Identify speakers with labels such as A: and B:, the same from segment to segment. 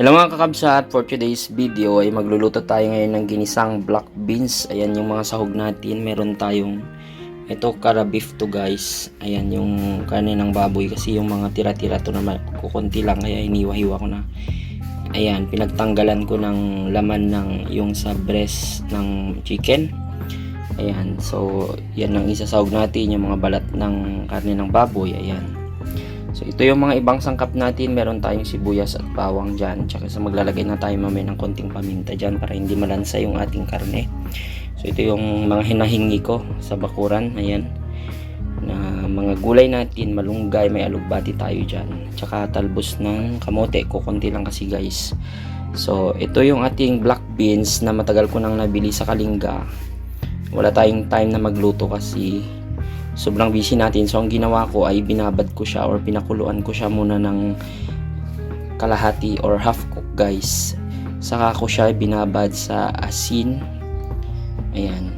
A: Hello mga kakabsat, for today's video ay magluluto tayo ngayon ng ginisang black beans. Ayan yung mga sahog natin. Meron tayong ito kara beef to guys. Ayan yung kanin ng baboy kasi yung mga tira-tira to naman kukunti lang kaya iniwa-hiwa ko na. Ayan, pinagtanggalan ko ng laman ng yung sa breast ng chicken. Ayan, so yan ang isasahog natin yung mga balat ng karne ng baboy. Ayan. So ito yung mga ibang sangkap natin. Meron tayong sibuyas at bawang dyan. Tsaka sa maglalagay na tayo mamaya ng konting paminta dyan para hindi malansa yung ating karne. So ito yung mga hinahingi ko sa bakuran. Ayan. Na mga gulay natin, malunggay, may alugbati tayo dyan. Tsaka talbos ng kamote. Kukunti lang kasi guys. So ito yung ating black beans na matagal ko nang nabili sa Kalinga. Wala tayong time na magluto kasi sobrang busy natin. So, ang ginawa ko ay binabad ko siya or pinakuluan ko siya muna ng kalahati or half cook guys. Saka ko siya binabad sa asin. Ayan.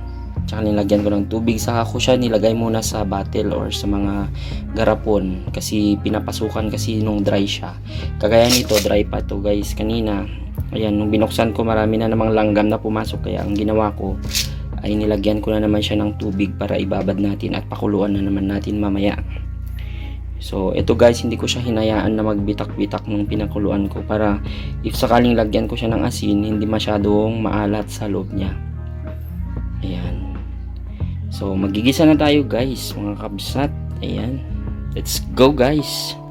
A: Tsaka nilagyan ko ng tubig. Saka ko siya nilagay muna sa bottle or sa mga garapon. Kasi pinapasukan kasi nung dry siya. Kagaya nito, dry pa to guys. Kanina, ayan, nung binuksan ko marami na namang langgam na pumasok. Kaya ang ginawa ko, ay nilagyan ko na naman siya ng tubig para ibabad natin at pakuluan na naman natin mamaya. So, ito guys, hindi ko siya hinayaan na magbitak-bitak nung pinakuluan ko para if sakaling lagyan ko siya ng asin, hindi masyadong maalat sa loob niya. Ayan. So, magigisa na tayo guys, mga kabsat. Ayan. Let's go guys!